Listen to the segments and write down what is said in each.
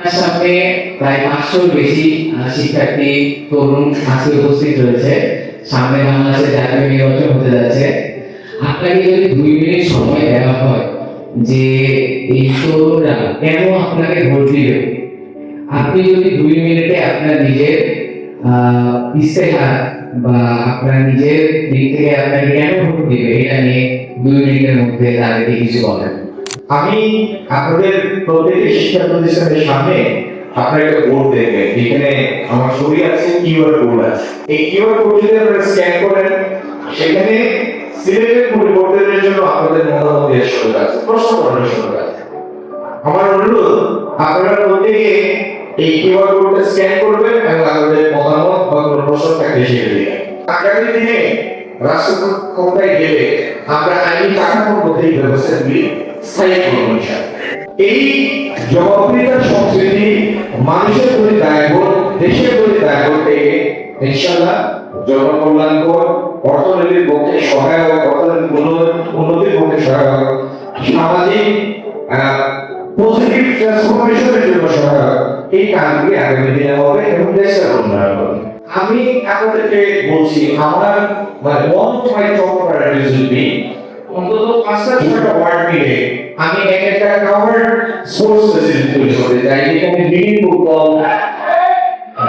আপনার সামনে প্রায় পাঁচশোর বেশি শিক্ষার্থী তরুণ আজকে উপস্থিত রয়েছে। সামনে বাংলাদেশে জাতীয় নির্বাচন হতে যাচ্ছে। আপনাকে যদি দুই মিনিট সময় দেওয়া হয় যে এই তরুণরা কেন আপনাকে ভোট দিবে, আপনি যদি দুই মিনিটে আপনার নিজের ইস্তেহার বা আপনার নিজের দিক থেকে আপনাকে কেন ভোট দিবে, এটা নিয়ে দুই মিনিটের মধ্যে তাদেরকে কিছু বলেন। আমি আপনাদের প্রত্যেকটি শিক্ষা প্রতিষ্ঠানের সামনে একটা দেখবেন যেখানে আমার ছবি আছে কিউআর কোড আছে। এই কিউআর কোড যদি আপনারা স্ক্যান করেন, সেখানে পরিবর্তনের জন্য আপনাদের মতামত দেওয়ার সুযোগ আছে, প্রশ্ন করার সুযোগ আছে। আমার অনুরোধ, আপনারা প্রত্যেকে এই কিউআর কোডটা স্ক্যান করবেন এবং আপনাদের মতামত বা কোনো প্রশ্ন থাকলে দিবেন আগামী দিনে রাষ্ট্র ক্ষমতায় গেলে আমরা আইনি কাঠামোর মধ্যে এই ব্যবস্থাগুলি স্থায়ী করব এই জবাবদিহিতার সংস্কৃতি মানুষের প্রতি দায়বোধ দেশের প্রতি দায়বোধ থেকে ইনশাআল্লাহ জনকল্যাণকর অর্থনীতির পক্ষে সহায়ক, অর্থনৈতিক উন্নতির পক্ষে সহায়ক, সামাজিক পজিটিভ ট্রান্সফরমেশনের জন্য সহায়ক। এই কাজগুলি আগামী দিনে হবে এবং দেশের উন্নয়ন হবে। আমি আপনাদেরকে বলছি আমার মানে one of my top B অন্তত পাঁচটা ছয়টা ওয়ার্ড মিলে আমি এক একটা কাভার স্পোর্টস ফেসিলিটি তৈরি করতে চাই যেখানে মিনি ফুটবল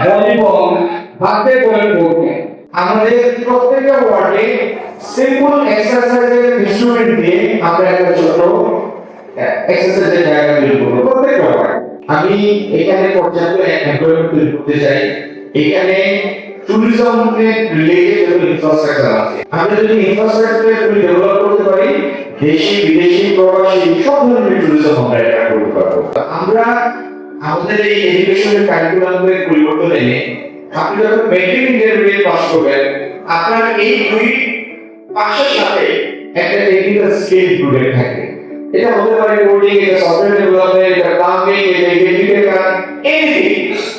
ভলিবল হাতে বল করবে আমাদের প্রত্যেকটা ওয়ার্ডে সিম্পল এক্সারসাইজের ইনস্ট্রুমেন্ট দিয়ে আমরা একটা ছোট এক্সারসাইজের জায়গা তৈরি করব, প্রত্যেকটা ওয়ার্ড আমি এখানে পর্যাপ্ত এমপ্লয়মেন্ট তৈরি করতে চাই। এখানে রিলেটেড ইনফ্রাস্ট্রাকচার আছে, আমরা যদি ডেভেলপ করতে পারি, দেশি, বিদেশি প্রবাসী, সব ধরনের আমরা এটা করতে পারব। আমরা আমাদের এই এডুকেশনের কারিকুলামের পরিবর্তন এনে আপনি যখন মেট্রিক পাস করবেন, আপনার এই দুই পাশের সাথে একটা টেকনিক্যাল স্কিল থাকে। এটা হতে পারে কোডিং এটা সফটওয়্যার ডেভেলপমেন্ট এটা প্লাম্বিং এটা ইলেকট্রিক্যাল এনিথিং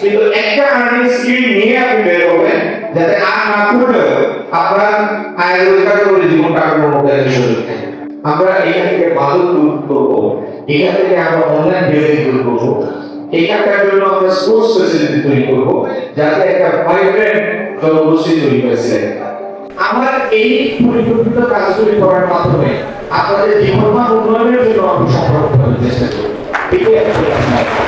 কিন্তু একটা আর্নিং স্কিল নিয়ে আপনি বের হবেন, যাতে আর না করলেও আপনার আয় রোজগার করে জীবন কাটানোর মতো একটা সুযোগ থাকে আমরা এখান থেকে মাদক দূর করব, এখান থেকে আমরা অনলাইন ডেলিভারি দূর করব এখানকার জন্য আমরা স্পোর্টস ফেসিলিটি তৈরি করব, যাতে একটা ভাইব্রেন্ট জনগোষ্ঠী তৈরি হয়েছে। আমার এই পরিকল্পিত কাজগুলি করার মাধ্যমে আপনাদের জীবনমান উন্নয়নের জন্য আমি সফল হতে চেষ্টা করব। আমার।